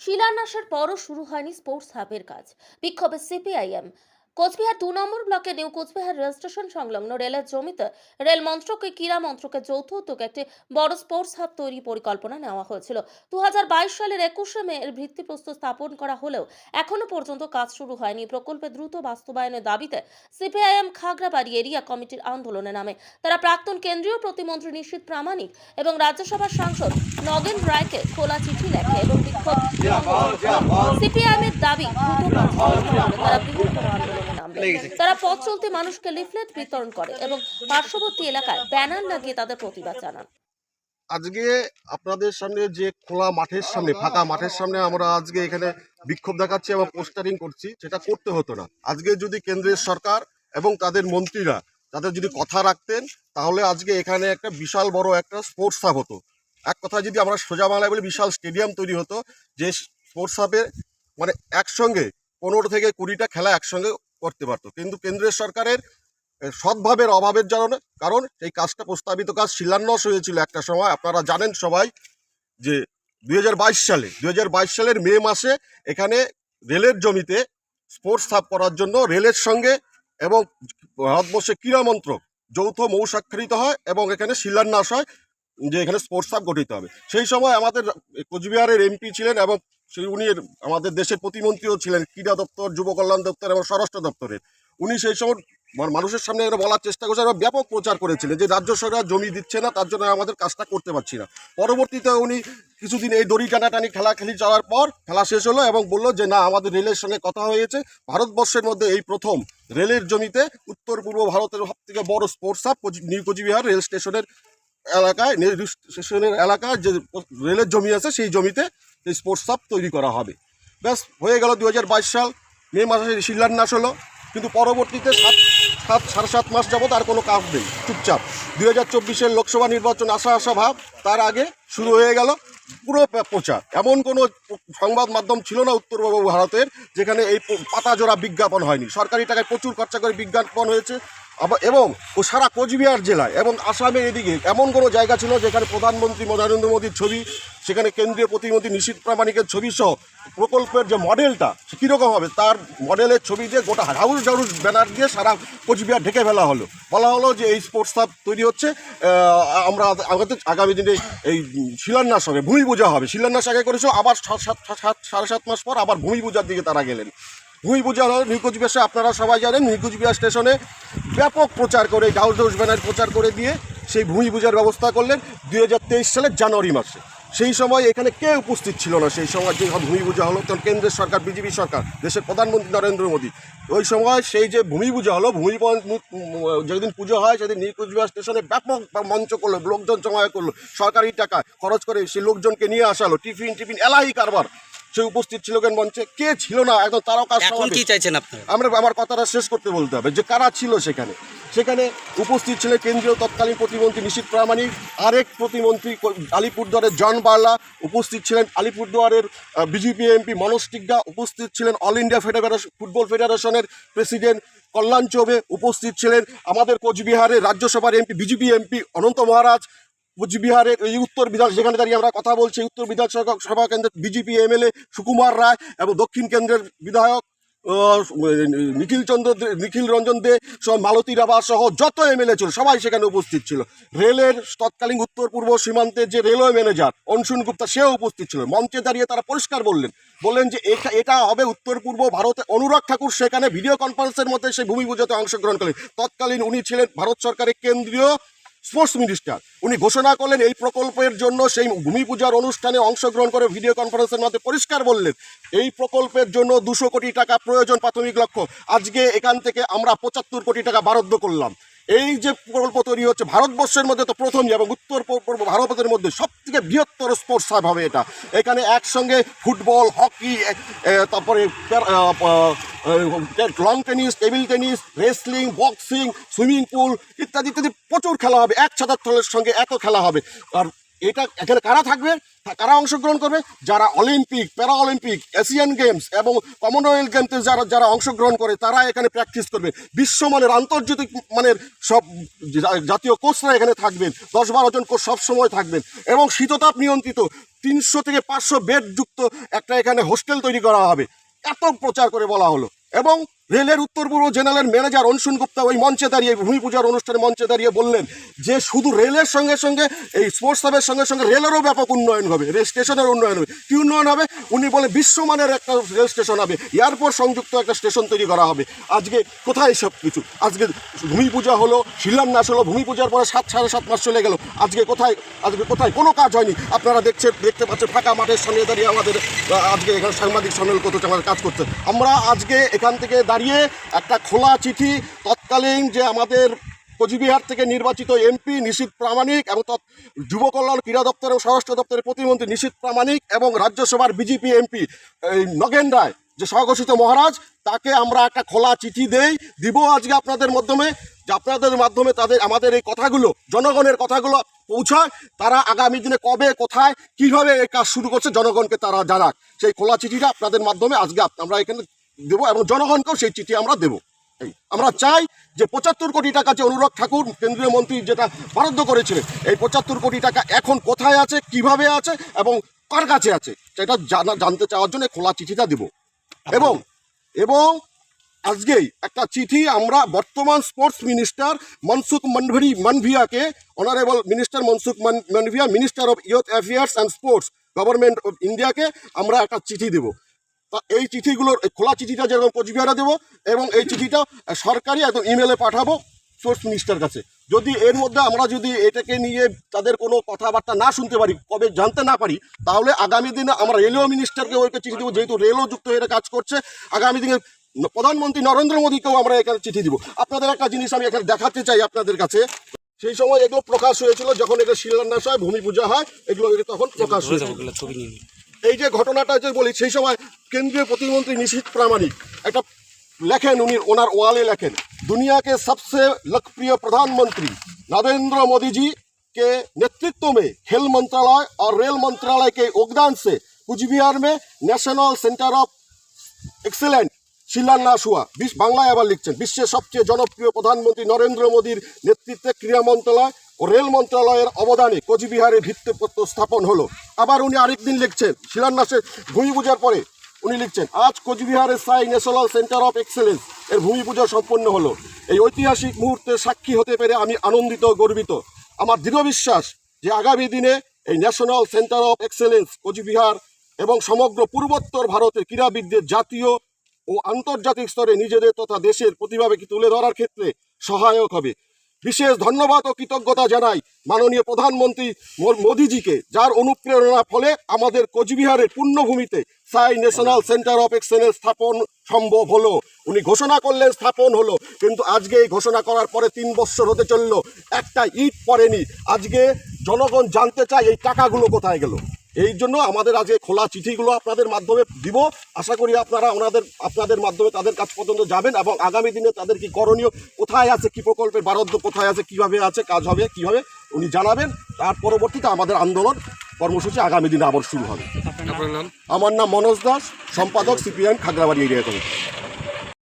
শিলান্যাসের পরও শুরু হয়নি স্পোর্টস হাবের কাজ। বিক্ষোভে সিপিআইএম কোচবিহার দু নম্বর ব্লকে নিউ কোচবিহার রেল স্টেশন সংলগ্ন রেলের জমিতে রেল মন্ত্রক ও ক্রীড়া মন্ত্রকের যৌথ উদ্যোগে একটি বড় স্পোর্টস হাব তৈরি পরিকল্পনা নেওয়া হয়েছিল। দু হাজার বাইশ সালের একুশে মে এর ভিত্তিপ্রস্তর স্থাপন করা হলেও এখনও পর্যন্ত কাজ শুরু হয়নি। প্রকল্পে দ্রুত বাস্তবায়নের দাবিতে সিপিআইএম খাগড়াবাড়ি এরিয়া কমিটির আন্দোলনে নামে। তারা প্রাক্তন কেন্দ্রীয় প্রতিমন্ত্রী নিশীত প্রামাণিক এবং রাজ্যসভার সাংসদ নগেন রায়কে খোলা চিঠি লেখে এবং বিক্ষোভ সিপিআইএম এর দাবি দ্রুত তারা বৃহত্তর আন্দোলনে তারা পথ চলতে মানুষকে লিফলেট বিতরণ করে এবং পার্শ্ববর্তী এলাকায় ব্যানার লাগিয়ে তাদের প্রতিবাদ জানান। আজকে আপনাদের সামনে যে খোলা মাঠের সামনে ফাঁকা মাঠের সামনে আমরা আজকে এখানে বিক্ষোভ দেখাচ্ছি এবং পোস্টারিং করছি সেটা করতে হতো না। আজকে যদি কেন্দ্রের সরকার এবং তাদের মন্ত্রীরা তাদের যদি কথা রাখতেন তাহলে আজকে এখানে একটা বিশাল বড় একটা স্পোর্টস হাব হতো। এক কথা যদি আমরা সোজা বাংলায় বলি বিশাল স্টেডিয়াম তৈরি হতো যে স্পোর্টস হাবে মানে একসঙ্গে পনেরো থেকে কুড়িটা খেলা একসঙ্গে করতে পারতো। কিন্তু কেন্দ্রের সরকারের এ, সৎভাবের অভাবের কারণে কারণ এই কাজটা প্রস্তাবিত কাজ শিলান্যাস হয়েছিল একটা সময়। আপনারা জানেন সবাই যে দু হাজার বাইশ সালে দুই হাজার বাইশ সালের মে মাসে এখানে রেলের জমিতে স্পোর্টস হাব করার জন্য রেলের সঙ্গে এবং ভারতবর্ষে ক্রীড়া মন্ত্রক যৌথ মৌ স্বাক্ষরিত হয় এবং এখানে শিলান্যাস হয় যে এখানে স্পোর্টস হাব গঠিত হবে। সেই সময় আমাদের কোচবিহারের এমপি ছিলেন এবং সেই উনি আমাদের দেশের প্রতিমন্ত্রীও ছিলেন, ক্রীড়া দপ্তর, যুব কল্যাণ দপ্তর এবং স্বরাষ্ট্র দপ্তরের। উনি সেই সময় মানে মানুষের সামনে এটা বলার চেষ্টা করেছেন এবং ব্যাপক প্রচার করেছিলেন যে রাজ্য সরকার জমি দিচ্ছে না, তার জন্য আমাদের কাজটা করতে পারছি না। পরবর্তীতে উনি কিছুদিন এই দড়ি টানাটানি খেলা খেলি চলার পর খেলা শেষ হলো এবং বলল যে, না, আমাদের রেলের সঙ্গে কথা হয়েছে। ভারতবর্ষের মধ্যে এই প্রথম রেলের জমিতে উত্তর পূর্ব ভারতের সব থেকে বড় sports hub, new Cooch Behar rail স্টেশনের এলাকায় স্টেশনের এলাকায় যে রেলের জমি আছে, সেই জমিতে এই স্পোর্টস হাব তৈরি করা হবে। ব্যাস, হয়ে গেল দু হাজার বাইশ সাল। মে মাসে শিলান্যাস হলো। কিন্তু পরবর্তীতে সাত সাত, সাড়ে সাত মাস যাবত আর কোনো কাজ নেই। চুপচাপ। দু হাজার চব্বিশের লোকসভা নির্বাচন আসা আসা ভাব, তার আগে শুরু হয়ে গেল পুরো প্রচার। এমন কোনো সংবাদ মাধ্যম ছিল না উত্তরপূর্ব ভারতের, যেখানে এই পাতাজোড়া বিজ্ঞাপন হয়নি। সরকারি টাকায় প্রচুর খরচা করে বিজ্ঞাপন হয়েছে। এবং সারা কোচবিহার জেলায় এবং আসামের এদিকে এমন কোনো জায়গা ছিল যেখানে প্রধানমন্ত্রী নরেন্দ্র মোদীর ছবি, সেখানে কেন্দ্রীয় প্রতিমন্ত্রী নিশীত প্রামাণিকের ছবি সহ প্রকল্পের যে মডেলটা কীরকম হবে, তার মডেলের ছবি দিয়ে গোটা হাউস হাউস ব্যানার দিয়ে সারা কোচবিহার ঢেকে ফেলা হলো। বলা হলো যে এই স্পোর্টস হাব তৈরি হচ্ছে আমরা আগামী দিনে এই শিলান্যাস হবে, ভূমি পূজা হবে। শিলান্যাস আগে করেছিল, আবার সাত সাত, সাড়ে সাত মাস পর আবার ভূমি পূজার দিকে তারা গেলেন। ভূমি পূজা হলো নিকুচবিহার আপনারা সবাই জানেন নিকুচবিহার স্টেশনে ব্যাপক প্রচার করে হাউস হাউস ব্যানার প্রচার করে দিয়ে সেই ভূমি পূজার ব্যবস্থা করলেন দুই হাজার তেইশ সালের জানুয়ারি মাসে। সেই সময় এখানে কে উপস্থিত ছিল না, সেই সময় যে ভূমি পূজা হলো তখন কেন্দ্রের সরকার, বিজেপি সরকার, দেশের প্রধানমন্ত্রী নরেন্দ্র মোদী। ওই সময় সেই যে ভূমি পূজা হলো ভূমি যেদিন পুজো হয়, সেদিন নিউ কুচবিহার স্টেশনে ব্যাপক মঞ্চ করল, লোকজন জমায়েত করল, সরকারি টাকা খরচ করে সেই লোকজনকে নিয়ে আসালো টিফিন টিফিন এলাহি কারবার। সে উপস্থিত ছিল কেন মঞ্চে। কে ছিল না? একদম তারকা এখন কি চাইছেন আপনারা আমরা আমার কথাটা শেষ করতে বলতে হবে। যে কারা ছিল সেখানে? সেখানে উপস্থিত ছিলেন কেন্দ্রীয় তৎকালীন প্রতিমন্ত্রী নিশীত প্রামাণিক আরেক প্রতিমন্ত্রী আলিপুরদুয়ারের জন বার্লা উপস্থিত ছিলেন আলিপুরদুয়ারের বিজেপি এমপি মনোজ টিগ্গা উপস্থিত ছিলেন অল ইন্ডিয়া ফেডারেশন ফুটবল ফেডারেশনের প্রেসিডেন্ট কল্যাণ চৌবে উপস্থিত ছিলেন আমাদের কোচবিহারের রাজ্যসভার MP BJP MP Ananta Maharaj কোচবিহারের এই উত্তর বিধান যেখানে দাঁড়িয়ে আমরা কথা বলছি উত্তর বিধানসভা সভা কেন্দ্রের বিজেপি এমএলএ সুকুমার রায় এবং দক্ষিণ কেন্দ্রের বিধায়ক নিখিল চন্দ্র নিখিল রঞ্জন দে সহ মালতী রাবা সহ যত এমএলএ ছিল, সবাই সেখানে উপস্থিত ছিল। রেলের তৎকালীন উত্তর পূর্ব সীমান্তের যে রেলওয়ে ম্যানেজার অনশুন গুপ্তা, সেও উপস্থিত ছিল। মঞ্চে দাঁড়িয়ে তারা পরিষ্কার বললেন বললেন যে এটা এটা হবে উত্তর পূর্ব ভারতে। অনুরাগ ঠাকুর সেখানে ভিডিও কনফারেন্সের মধ্যে সেই ভূমি পুজোতে অংশগ্রহণ করলেন। তৎকালীন উনি ছিলেন ভারত সরকারের কেন্দ্রীয় স্পোর্টস মিনিস্টার। উনি ঘোষণা করলেন এই প্রকল্পের জন্য সেই ভূমি পূজার অনুষ্ঠানে অংশগ্রহণ করে ভিডিও কনফারেন্সের মধ্যে পরিষ্কার বললেন, এই প্রকল্পের জন্য দুশো কোটি টাকা প্রয়োজন প্রাথমিক লক্ষ্য। আজকে এখান থেকে আমরা পঁচাত্তর কোটি টাকা বরাদ্দ করলাম। এই যে প্রকল্প তৈরি হচ্ছে, ভারতবর্ষের মধ্যে তো প্রথম এবং উত্তর পূর্ব ভারতের মধ্যে সব থেকে বৃহত্তর স্পোর্টস হাব হবে এটা। এখানে একসঙ্গে ফুটবল, হকি তারপরে long tennis table tennis wrestling boxing swimming pool ইত্যাদি ইত্যাদি প্রচুর খেলা হবে, এক ছাতার সঙ্গে এত খেলা হবে। আর এটা এখানে কারা থাকবে? কারা অংশগ্রহণ করবে? যারা Olympic para Olympic Asian games এবং কমনওয়েলথ গেমসে যারা যারা অংশগ্রহণ করে, তারা এখানে প্র্যাকটিস করবে। বিশ্বমানের আন্তর্জাতিক মানের সব জাতীয় কোচরা এখানে থাকবেন। দশ বারো জন কোচ সবসময় থাকবেন। এবং শীততাপ নিয়ন্ত্রিত তিনশো থেকে পাঁচশো বেড যুক্ত একটা এখানে হোস্টেল তৈরি করা হবে। এত প্রচার করে বলা হলো। এবং রেলের উত্তর পূর্ব জেনারেল ম্যানেজার অনশুন গুপ্তা ওই মঞ্চে দাঁড়িয়ে ভূমি পূজার অনুষ্ঠানে মঞ্চে দাঁড়িয়ে বললেন যে শুধু রেলের সঙ্গে সঙ্গে এই স্পোর্টস হাবের সঙ্গে সঙ্গে রেলেরও ব্যাপক উন্নয়ন হবে, রেল স্টেশনের উন্নয়ন হবে। কি উন্নয়ন হবে? উনি বলে বিশ্বমানের একটা রেল স্টেশন হবে, এয়ারপোর্ট সংযুক্ত একটা স্টেশন তৈরি করা হবে। আজকে কোথায় সব কিছু? আজকে ভূমি পূজা হলো, শিলান্যাস হলো, ভূমি পূজার পরে সাত, সাড়ে সাত মাস চলে গেল। আজকে কোথায় আজকে কোথায়? কোনো কাজ হয়নি। আপনারা দেখছেন, দেখতে পাচ্ছেন, ফাঁকা মাঠের সামনে দাঁড়িয়ে আমাদের আজকে এখানে সাংবাদিক সম্মেলন করতে আমাদের কাজ করছে। আমরা আজকে এখান থেকে দাঁড়িয়ে একটা খোলা চিঠি তৎকালীন যে আমাদের কোচবিহার থেকে নির্বাচিত এমপি নিশীত প্রামাণিক এবং তৎ- যুব কল্যাণ ক্রীড়া দপ্তর এবং স্বরাষ্ট্র দপ্তরের প্রতিমন্ত্রী নিশীত প্রামাণিক এবং রাজ্যসভার বিজেপি এমপি, এই নগেন রায়, যে স্বঘোষিত মহারাজ, তাকে আমরা একটা খোলা চিঠি দেই, দিব আজকে আপনাদের মাধ্যমে, যে আপনাদের মাধ্যমে তাদের আমাদের এই কথাগুলো, জনগণের কথাগুলো পৌঁছায়, তারা আগামী দিনে কবে, কোথায়, কীভাবে এই কাজ শুরু করছে, জনগণকে তারা জানাক। সেই খোলা চিঠিটা আপনাদের মাধ্যমে আজকে আমরা এখানে দেবো এবং জনগণকেও সেই চিঠি আমরা দেবো। এই আমরা চাই যে পঁচাত্তর কোটি টাকা যে অনুরাগ ঠাকুর কেন্দ্রীয় মন্ত্রী যেটা বরাদ্দ করেছিলেন এই পঁচাত্তর কোটি টাকা এখন কোথায় আছে কীভাবে আছে এবং কার কাছে আছে সেটা জানা জানতে চাওয়ার জন্য খোলা চিঠিটা দেব। এবং এবং আজকেই একটা চিঠি আমরা বর্তমান স্পোর্টস মিনিস্টার মনসুখ মনভরি মানভিয়াকে অনারেবল মিনিস্টার মনসুখ মান- Mandaviya minister of youth affairs and sports government of ইন্ডিয়াকে আমরা একটা চিঠি দেবো। তা এই চিঠিগুলোর খোলা চিঠিটা যেরকম কোচবিহারে দেবো এবং এই চিঠিটা সরকারি একদম ইমেলে পাঠাবো স্পোর্টস মিনিস্টার কাছে। যদি এর মধ্যে আমরা যদি এটাকে নিয়ে তাদের কোনো কথাবার্তা না শুনতে পারি, কবে জানতে না পারি, তাহলে আগামী দিনে আমরা রেলওয়ে মিনিস্টারকে ওইকে চিঠি দেবো, যেহেতু রেলও যুক্ত হয়ে কাজ করছে, আগামী দিনে প্রধানমন্ত্রী নরেন্দ্র মোদীকেও আমরা এখানে চিঠি দিব। আপনাদের একটা জিনিস আমি এখানে দেখাতে চাই আপনাদের কাছে। সেই সময় এগুলো প্রকাশ হয়েছিল যখন এটা শিলান্যাস হয়, ভূমি পূজা হয়, এগুলো তখন প্রকাশ হয়েছিল। এই যে ঘটনাটা যে বলি সেই সময় কেন্দ্রীয় প্রতিমন্ত্রী নিশীত প্রামাণিক একটা লেখেন উনি ওনার ওয়ালে লেখেন दुनिया के सबसे लोकप्रिय प्रधानमंत्री नरेंद्र मोदी जी के नेतृत्व में खेल मंत्रालय और रेल मंत्रालय के योगदान से कुचबिहार में नेशनल सेंटर ऑफ এক্সেলেন্ট শিলান্যাস হুয়া বিশ বাংলায় আবার লিখছেন বিশ্বের সবচেয়ে জনপ্রিয় প্রধানমন্ত্রী নরেন্দ্র মোদীর নেতৃত্বে ক্রীড়া মন্ত্রণালয় ও রেল মন্ত্রণালয়ের অবদানে কোচবিহারে ভিত্তিপত্র স্থাপন হলো। আবার উনি আরেকদিন লিখছেন শিলান্যাসের ভূমি পূজার পরে। উনি লিখছেন, আজ কোচবিহারের সাই ন্যাশনাল সেন্টার অফ এক্সেলেন্স। এর ভূমি পূজা সম্পন্ন হলো। এই ঐতিহাসিক মুহূর্তে সাক্ষী হতে পেরে আমি আনন্দিত, গর্বিত। আমার দৃঢ় বিশ্বাস যে আগামী দিনে এই national centre of excellence, Cooch Behar এবং সমগ্র পূর্বোত্তর ভারতের ক্রীড়াবিদদের জাতীয় ও আন্তর্জাতিক স্তরে নিজেদের তথা দেশের প্রতিভাকে তুলে ধরার ক্ষেত্রে সহায়ক হবে। বিশেষ ধন্যবাদ ও কৃতজ্ঞতা জানাই মাননীয় প্রধানমন্ত্রী মোদিজিকে, যার অনুপ্রেরণা ফলে আমাদের কোচবিহারের পূর্ণভূমিতে সাই ন্যাশনাল সেন্টার অফ এক্সেলেন্স স্থাপন সম্ভব হলো। উনি ঘোষণা করলেন স্থাপন হলো, কিন্তু আজকে এই ঘোষণা করার পরে তিন বছর হতে চলল। একটা ইট পড়েনি। আজকে জনগণ জানতে চায় এই টাকাগুলো কোথায় গেল। এই জন্য আমাদের আজকে খোলা চিঠিগুলো আপনাদের মাধ্যমে দিব। আশা করি আপনারা ওনাদের আপনাদের মাধ্যমে তাদের কাছ পর্যন্ত যাবেন এবং আগামী দিনে তাদের কি করণীয় কোথায় আছে কি প্রকল্পের বরাদ্দ কোথায় আছে কীভাবে আছে কাজ হবে কীভাবে উনি জানাবেন। তার পরবর্তীতে আমাদের আন্দোলন কর্মসূচি আগামী দিনে আবার শুরু হবে। আমার নাম মনোজ দাস সম্পাদক সিপিএম খাগড়াবাড়ি এরিয়া কমিটি।